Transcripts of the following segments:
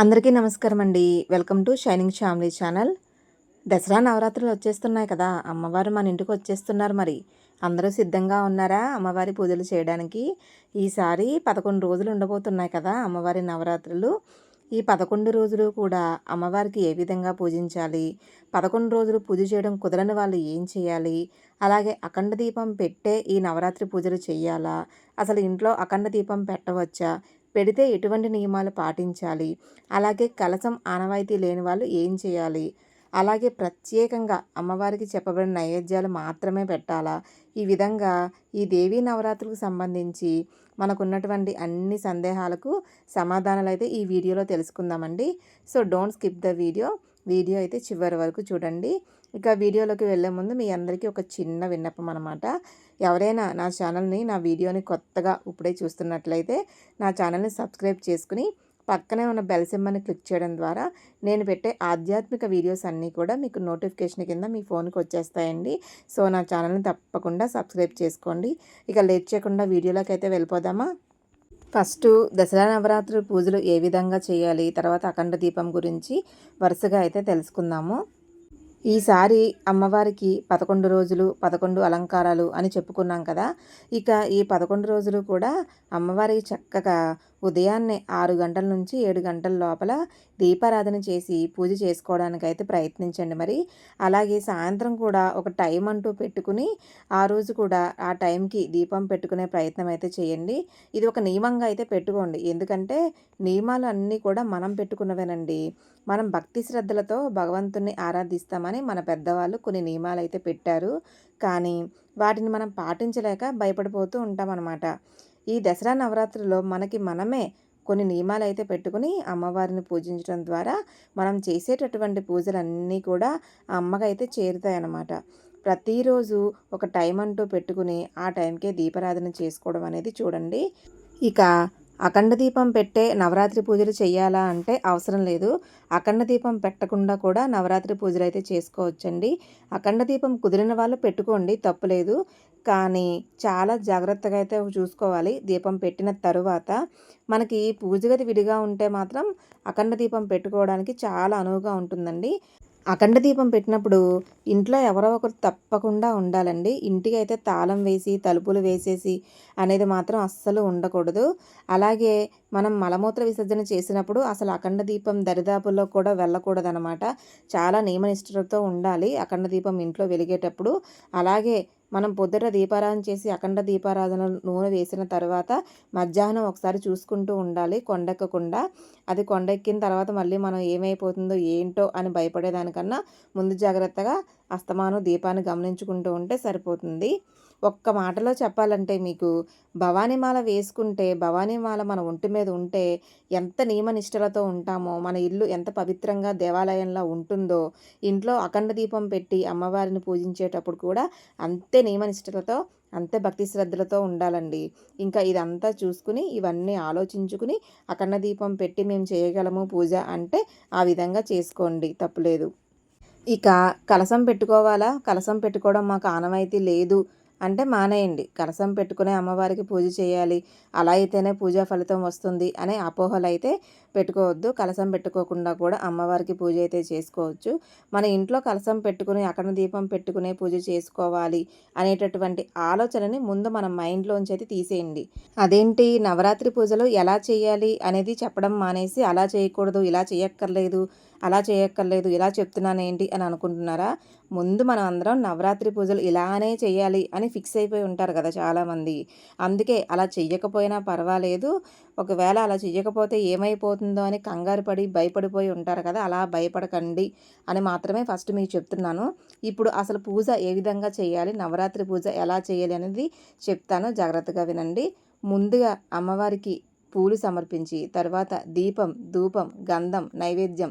అందరికీ నమస్కారం అండి welcome to shining family channel. Dasara నవరాత్రులు వచ్చేస్తున్నాయి కదా అమ్మవారు మన ఇంటికి వచ్చేస్తున్నారు మరి. అందరూ సిద్ధంగా ఉన్నారా అమ్మవారి పూజలు చేయడానికి? ఈసారి పదకొండు రోజులు ఉండబోతున్నాయి కదా అమ్మవారి నవరాత్రులు. ఈ పదకొండు రోజులు కూడా అమ్మవారికి ఏ విధంగా పూజించాలి? పదకొండు రోజులు పూజ చేయడం కుదరని వాళ్ళు ఏం చేయాలి? అలాగే అఖండ దీపం పెట్టే ఈ నవరాత్రి పూజలు చేయాలా? అసలు ఇంట్లో అఖండ దీపం పెట్టవచ్చా? పెడితే ఎటువంటి నియమాలు పాటించాలి? అలాగే కలసం ఆనవాయితీ లేని వాళ్ళు ఏం చేయాలి? అలాగే ప్రత్యేకంగా అమ్మవారికి చెప్పబడిన నైవేద్యాలు మాత్రమే పెట్టాలా? ఈ విధంగా ఈ దేవీ నవరాత్రులకు సంబంధించి మనకున్నటువంటి అన్ని సందేహాలకు సమాధానాలు అయితే ఈ వీడియోలో తెలుసుకుందామండి. So don't skip the video. Video అయితే చివరి వరకు చూడండి. ఇక వీడియోలోకి వెళ్ళే ముందు మీ అందరికీ ఒక చిన్న విన్నపం అనమాట ఎవరైనా నా ఛానల్ని నా వీడియోని కొత్తగా ఇప్పుడే చూస్తున్నట్లయితే నా ఛానల్ని సబ్స్క్రైబ్ చేసుకుని పక్కనే ఉన్న బెల్ సింబల్ని క్లిక్ చేయడం ద్వారా నేను పెట్టే ఆధ్యాత్మిక వీడియోస్ అన్నీ కూడా మీకు నోటిఫికేషన్ కింద మీ ఫోన్కి వచ్చేస్తాయండి. సో నా ఛానల్ని తప్పకుండా సబ్స్క్రైబ్ చేసుకోండి. ఇక లేట్ చేయకుండా వీడియోలోకి అయితే వెళ్ళిపోదామా? ఫస్ట్ దసరా నవరాత్రి పూజలు ఏ విధంగా చేయాలి? తర్వాత అఖండ దీపం గురించి వరుసగా అయితే తెలుసుకుందాము. ఈసారి అమ్మవారికి పదకొండు రోజులు పదకొండు అలంకారాలు అని చెప్పుకున్నాం కదా. ఇక ఈ పదకొండు రోజులు కూడా అమ్మవారికి చక్కగా ఉదయాన్నే ఆరు గంటల నుంచి ఏడు గంటల లోపల దీపారాధన చేసి పూజ చేసుకోవడానికి అయితే ప్రయత్నించండి మరి. అలాగే సాయంత్రం కూడా ఒక టైం అంటూ పెట్టుకుని ఆ రోజు కూడా ఆ టైంకి దీపం పెట్టుకునే ప్రయత్నం అయితే చేయండి. ఇది ఒక నియమంగా అయితే పెట్టుకోండి. ఎందుకంటే నియమాలు అన్నీ కూడా మనం పెట్టుకున్నవేనండి. మనం భక్తి శ్రద్ధలతో భగవంతుని ఆరాధిస్తామని మన పెద్దవాళ్ళు కొన్ని నియమాలు అయితే పెట్టారు. కానీ వాటిని మనం పాటించలేక భయపడిపోతూ ఉంటామన్నమాట. ఈ దసరా నవరాత్రిలో మనకి మనమే కొన్ని నియమాలు అయితే పెట్టుకుని అమ్మవారిని పూజించడం ద్వారా మనం చేసేటటువంటి పూజలన్నీ కూడా ఆ అమ్మకైతే చేరుతాయన్నమాట. ప్రతిరోజు ఒక టైం అంటూ పెట్టుకుని ఆ టైంకే దీపారాధన చేసుకోవడం అనేది చూడండి. ఇక అఖండ దీపం పెట్టే నవరాత్రి పూజలు చేయాలా అంటే అవసరం లేదు. అఖండ దీపం పెట్టకుండా కూడా నవరాత్రి పూజలు అయితే చేసుకోవచ్చండి. అఖండ దీపం కుదిరిన వాళ్ళు పెట్టుకోండి తప్పులేదు కానీ చాలా జాగ్రత్తగా అయితే చూసుకోవాలి దీపం పెట్టిన తరువాత. మనకి పూజగది విడిగా ఉంటే మాత్రం అఖండ దీపం పెట్టుకోవడానికి చాలా అనువుగా ఉంటుందండి. అఖండ దీపం పెట్టినప్పుడు ఇంట్లో ఎవరో ఒకరు తప్పకుండా ఉండాలండి. ఇంటికి అయితే తాళం వేసి తలుపులు వేసేసి అనేది మాత్రం అస్సలు ఉండకూడదు. అలాగే మనం మలమూత్ర విసర్జన చేసినప్పుడు అసలు అఖండ దీపం దరిదాపుల్లో కూడా వెళ్ళకూడదనమాట చాలా నియమనిష్టలతో ఉండాలి. అఖండ దీపం ఇంట్లో వెలిగేటప్పుడు. అలాగే మనం పొద్దుట దీపారాధన చేసి అఖండ దీపారాధన నూనె వేసిన తర్వాత మధ్యాహ్నం ఒకసారి చూసుకుంటూ ఉండాలి కొండెక్కకుండా. అది కొండెక్కిన తర్వాత మళ్ళీ మనం ఏమైపోతుందో ఏంటో అని భయపడేదానికన్నా ముందు జాగ్రత్తగా అస్తమానం దీపాన్ని గమనించుకుంటూ ఉంటే సరిపోతుంది. ఒక్క మాటలో చెప్పాలంటే మీకు భవానీమాల వేసుకుంటే భవానీమాల మన ఒంటి మీద ఉంటే ఎంత నియమనిష్టలతో ఉంటామో మన ఇల్లు ఎంత పవిత్రంగా దేవాలయంలో ఉంటుందో ఇంట్లో అఖండ దీపం పెట్టి అమ్మవారిని పూజించేటప్పుడు కూడా అంతే నియమనిష్టలతో అంతే భక్తి శ్రద్ధలతో ఉండాలండి. ఇంకా ఇదంతా చూసుకుని ఇవన్నీ ఆలోచించుకుని అఖండ దీపం పెట్టి మేము చేయగలము పూజ అంటే ఆ విధంగా చేసుకోండి. తప్పులేదు. ఇక కలసం పెట్టుకోవాలా? కలసం పెట్టుకోవడం మాకు ఆనవాయితీ లేదు అంటే మానేయండి. కలసం పెట్టుకునే అమ్మవారికి పూజ చేయాలి. అలా అయితేనే పూజా ఫలితం వస్తుంది అనే అపోహలు అయితే పెట్టుకోవద్దు. కలసం పెట్టుకోకుండా కూడా అమ్మవారికి పూజ అయితే చేసుకోవచ్చు. మన ఇంట్లో కలసం పెట్టుకుని అక్కడ దీపం పెట్టుకునే పూజ చేసుకోవాలి అనేటటువంటి ఆలోచనని ముందు మన మైండ్లోంచి అయితే తీసేయండి. అదేంటి? నవరాత్రి పూజలు ఎలా చేయాలి అనేది చెప్పడం మానేసి అలా చేయకూడదు ఇలా చేయక్కర్లేదు అలా చేయక్కర్లేదు ఇలా చెప్తున్నాను ఏంటి అని అనుకుంటున్నారా? ముందు మనం అందరం నవరాత్రి పూజలు ఇలానే చేయాలి అని ఫిక్స్ అయిపోయి ఉంటారు కదా చాలామంది. అందుకే అలా చెయ్యకపోయినా పర్వాలేదు. ఒకవేళ అలా చెయ్యకపోతే ఏమైపోతుందో అని కంగారు పడి భయపడిపోయి ఉంటారు కదా అలా భయపడకండి అని మాత్రమే ఫస్ట్ మీకు చెప్తున్నాను. ఇప్పుడు అసలు పూజ ఏ విధంగా చేయాలి నవరాత్రి పూజ ఎలా చేయాలి అనేది చెప్తాను. జాగ్రత్తగా వినండి. ముందుగా అమ్మవారికి పూలు సమర్పించి తర్వాత దీపం ధూపం గంధం నైవేద్యం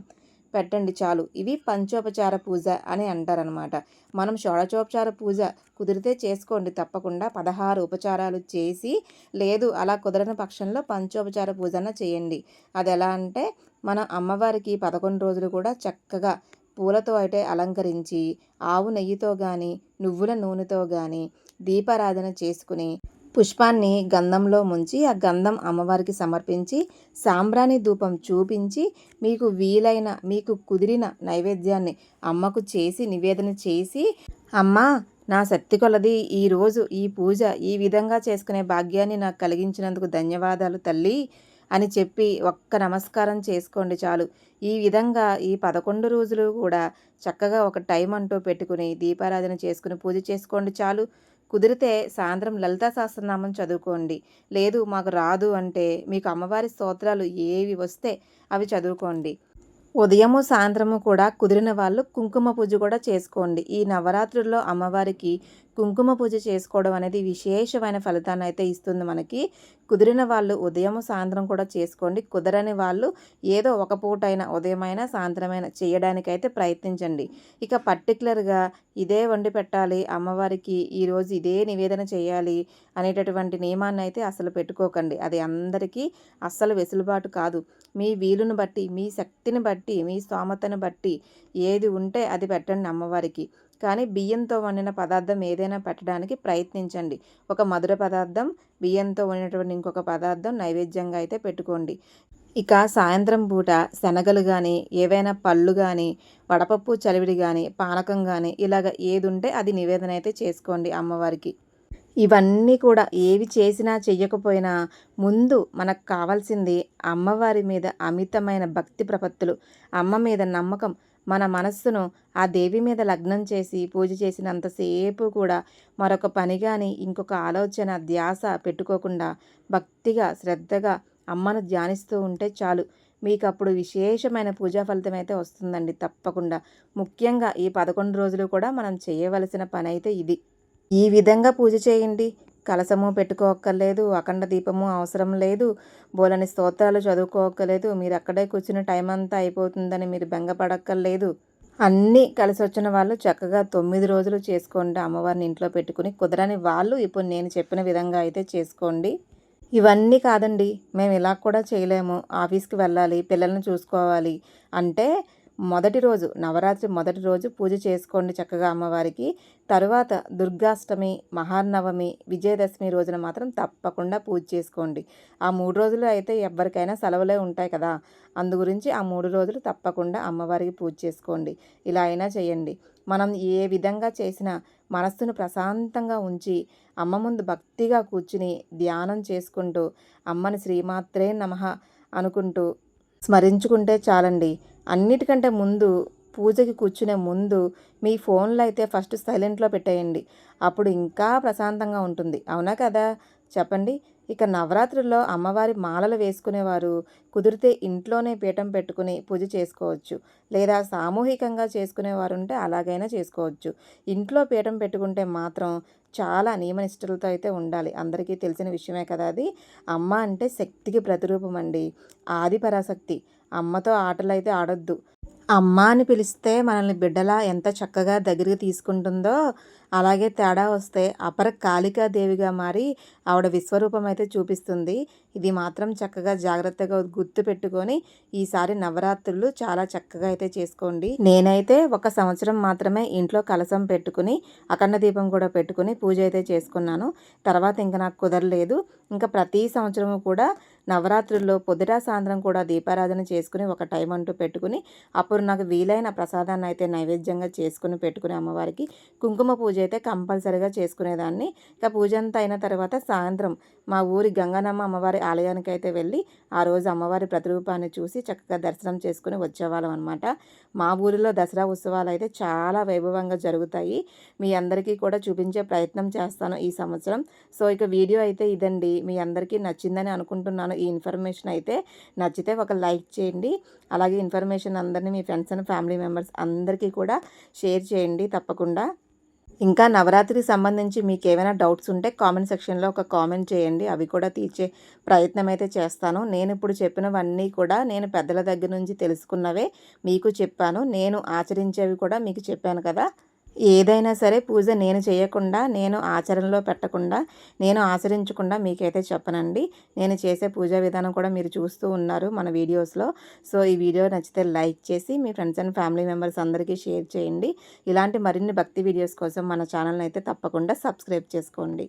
పెట్టండి చాలు. ఇవి పంచోపచార పూజ అని అంటారనమాట మనం షోడచోపచార పూజ కుదిరితే చేసుకోండి. తప్పకుండా పదహారు ఉపచారాలు చేసి లేదు అలా కుదరని పక్షంలో పంచోపచార పూజన చేయండి. అది ఎలా అంటే మన అమ్మవారికి పదకొండు రోజులు కూడా చక్కగా పూలతో అయితే అలంకరించి ఆవు నెయ్యితో కానీ నువ్వుల నూనెతో కానీ దీపారాధన చేసుకుని పుష్పాన్ని గంధంలో ముంచి ఆ గంధం అమ్మవారికి సమర్పించి సాంబ్రాణి ధూపం చూపించి మీకు వీలైన మీకు కుదిరిన నైవేద్యాన్ని అమ్మకు చేసి నివేదన చేసి అమ్మ నా శక్తి కొలది ఈరోజు ఈ పూజ ఈ విధంగా చేసుకునే భాగ్యాన్ని నాకు కలిగించినందుకు ధన్యవాదాలు తల్లి అని చెప్పి ఒక్క నమస్కారం చేసుకోండి చాలు. ఈ విధంగా ఈ పదకొండు రోజులు కూడా చక్కగా ఒక టైం అంటూ పెట్టుకుని దీపారాధన చేసుకుని పూజ చేసుకోండి చాలు. కుదిరితే సాయంత్రం లలితా సహస్రనామం చదువుకోండి. లేదు మాకు రాదు అంటే మీకు అమ్మవారి స్తోత్రాలు ఏవి వస్తే అవి చదువుకోండి. ఉదయము సాయంత్రము కూడా కుదిరిన వాళ్ళు కుంకుమ పూజ కూడా చేసుకోండి. ఈ నవరాత్రుల్లో అమ్మవారికి కుంకుమ పూజ చేసుకోవడం అనేది విశేషమైన ఫలితాన్ని అయితే ఇస్తుంది మనకి. కుదిరిన వాళ్ళు ఉదయం సాయంత్రం కూడా చేసుకోండి. కుదరని వాళ్ళు ఏదో ఒక పూటైనా ఉదయమైనా సాయంత్రమైన చేయడానికైతే ప్రయత్నించండి. ఇక పర్టికులర్గా ఇదే వండి పెట్టాలి అమ్మవారికి ఈరోజు ఇదే నివేదన చేయాలి అనేటటువంటి నియమాన్ని అయితే అసలు పెట్టుకోకండి. అది అందరికీ అస్సలు వెసులుబాటు కాదు. మీ వీలును బట్టి మీ శక్తిని బట్టి మీ స్తోమతను బట్టి ఏది ఉంటే అది పెట్టండి అమ్మవారికి. కానీ బియ్యంతో వండిన పదార్థం ఏదైనా పెట్టడానికి ప్రయత్నించండి. ఒక మధుర పదార్థం బియ్యంతో వండినటువంటి ఇంకొక పదార్థం నైవేద్యంగా అయితే పెట్టుకోండి. ఇక సాయంత్రం పూట శనగలు కానీ ఏవైనా పళ్ళు కానీ వడపప్పు చలివిడి కానీ పానకం కానీ ఇలాగ ఏది ఉంటే అది నివేదన అయితే చేసుకోండి అమ్మవారికి. ఇవన్నీ కూడా ఏవి చేసినా చెయ్యకపోయినా ముందు మనకు కావాల్సింది అమ్మవారి మీద అమితమైన భక్తి ప్రపత్తులు అమ్మ మీద నమ్మకం మన మనస్సును ఆ దేవి మీద లగ్నం చేసి పూజ చేసినంతసేపు కూడా మరొక పని కానీ ఇంకొక ఆలోచన ధ్యాస పెట్టుకోకుండా భక్తిగా శ్రద్ధగా అమ్మను ధ్యానిస్తూ ఉంటే చాలు. మీకు అప్పుడు విశేషమైన పూజా ఫలితం అయితే వస్తుందండి తప్పకుండా. ముఖ్యంగా ఈ పదకొండు రోజులు కూడా మనం చేయవలసిన పని అయితే ఇది. ఈ విధంగా పూజ చేయండి. కలసము పెట్టుకోక్కర్లేదు అఖండ దీపము అవసరం లేదు బోలని స్తోత్రాలు చదువుకోక్కర్లేదు మీరు అక్కడే కూర్చుని టైం అంతా అయిపోతుందని మీరు బెంగపడక్కర్లేదు. అన్నీ కలిసి వచ్చిన వాళ్ళు చక్కగా తొమ్మిది రోజులు చేసుకోండి అమ్మవారిని ఇంట్లో పెట్టుకుని. కుదరని వాళ్ళు ఇప్పుడు నేను చెప్పిన విధంగా అయితే చేసుకోండి. ఇవన్నీ కాదండి మేము ఇలా కూడా చేయలేము. ఆఫీస్కి వెళ్ళాలి పిల్లల్ని చూసుకోవాలి. అంటే మొదటి రోజు నవరాత్రి మొదటి రోజు పూజ చేసుకోండి చక్కగా అమ్మవారికి. తరువాత దుర్గాష్టమి మహానవమి విజయదశమి రోజున మాత్రం తప్పకుండా పూజ చేసుకోండి. ఆ మూడు రోజులు అయితే ఎవరికైనా సెలవులే ఉంటాయి కదా. అందు గురించి ఆ మూడు రోజులు తప్పకుండా అమ్మవారికి పూజ చేసుకోండి. ఇలా అయినా చేయండి. మనం ఏ విధంగా చేసినా మనస్సును ప్రశాంతంగా ఉంచి అమ్మ ముందు భక్తిగా కూర్చుని ధ్యానం చేసుకుంటూ అమ్మని శ్రీమాత్రే నమ అనుకుంటూ స్మరించుకుంటే చాలండి. అన్నిటికంటే ముందు పూజకి కూర్చునే ముందు మీ ఫోన్లో అయితే ఫస్ట్ సైలెంట్లో పెట్టేయండి. అప్పుడు ఇంకా ప్రశాంతంగా ఉంటుంది. అవునా కదా? చెప్పండి. ఇక నవరాత్రుల్లో అమ్మవారి మాలలు వేసుకునేవారు కుదిరితే ఇంట్లోనే పీఠం పెట్టుకుని పూజ చేసుకోవచ్చు. లేదా సామూహికంగా చేసుకునేవారు ఉంటే అలాగైనా చేసుకోవచ్చు. ఇంట్లో పీఠం పెట్టుకుంటే మాత్రం చాలా నియమనిష్టలతో అయితే ఉండాలి. అందరికీ తెలిసిన విషయమే కదా అది. అమ్మ అంటే శక్తికి ప్రతిరూపం అండి ఆదిపరాశక్తి. అమ్మతో ఆటలు అయితే ఆడొద్దు. అమ్మ అని పిలిస్తే మనల్ని బిడ్డలా ఎంత చక్కగా దగ్గరికి తీసుకుంటుందో అలాగే తేడా వస్తే అపర కాళికాదేవిగా మారి ఆవిడ విశ్వరూపం అయితే చూపిస్తుంది. ఇది మాత్రం చక్కగా జాగ్రత్తగా గుర్తు పెట్టుకొని ఈసారి నవరాత్రులు చాలా చక్కగా అయితే చేసుకోండి. నేనైతే ఒక సంవత్సరం మాత్రమే ఇంట్లో కలసం పెట్టుకుని అఖండ దీపం కూడా పెట్టుకుని పూజ అయితే చేసుకున్నాను. తర్వాత ఇంకా నాకు కుదరలేదు. ఇంకా ప్రతి సంవత్సరము కూడా నవరాత్రుల్లో పొద్దుట సాయంత్రం కూడా దీపారాధన చేసుకుని ఒక టైం అంటూ పెట్టుకుని అప్పుడు నాకు వీలైన ప్రసాదాన్ని అయితే నైవేద్యంగా చేసుకుని పెట్టుకుని అమ్మవారికి కుంకుమ పూజ అయితే కంపల్సరిగా చేసుకునేదాన్ని. ఇక పూజ అంతా అయిన తర్వాత సాయంత్రం మా ఊరి గంగనమ్మ అమ్మవారి ఆలయానికి అయితే వెళ్ళి ఆ రోజు అమ్మవారి ప్రతిరూపాన్ని చూసి చక్కగా దర్శనం చేసుకుని వచ్చేవాళ్ళం అనమాట మా ఊరిలో దసరా ఉత్సవాలు అయితే చాలా వైభవంగా జరుగుతాయి. మీ అందరికీ కూడా చూపించే ప్రయత్నం చేస్తాను ఈ సంవత్సరం. సో ఇక వీడియో అయితే ఇదండి. మీ అందరికీ నచ్చిందని అనుకుంటున్నాను. ఈ ఇన్ఫర్మేషన్ అయితే నచ్చితే ఒక లైక్ చేయండి. అలాగే ఇన్ఫర్మేషన్ అందరినీ మీ ఫ్రెండ్స్ అండ్ ఫ్యామిలీ మెంబర్స్ అందరికీ కూడా షేర్ చేయండి తప్పకుండా. ఇంకా నవరాత్రికి సంబంధించి మీకు ఏమైనా డౌట్స్ ఉంటే కామెంట్ సెక్షన్లో ఒక కామెంట్ చేయండి. అవి కూడా తీర్చే ప్రయత్నం అయితే చేస్తాను. నేను ఇప్పుడు చెప్పినవన్నీ కూడా నేను పెద్దల దగ్గర నుంచి తెలుసుకున్నవే మీకు చెప్పాను. నేను ఆచరించేవి కూడా మీకు చెప్పాను కదా. ఏదైనా సరే పూజ నేను చేయకుండా నేను ఆచరణలో పెట్టకుండా నేను ఆచరించకుండా మీకైతే చెప్పనండి. నేను చేసే పూజా విధానం కూడా మీరు చూస్తూ ఉన్నారు మన వీడియోస్లో. సో ఈ వీడియో నచ్చితే లైక్ చేసి మీ ఫ్రెండ్స్ అండ్ ఫ్యామిలీ మెంబర్స్ అందరికీ షేర్ చేయండి. ఇలాంటి మరిన్ని భక్తి వీడియోస్ కోసం మన ఛానల్ని అయితే తప్పకుండా సబ్స్క్రైబ్ చేసుకోండి.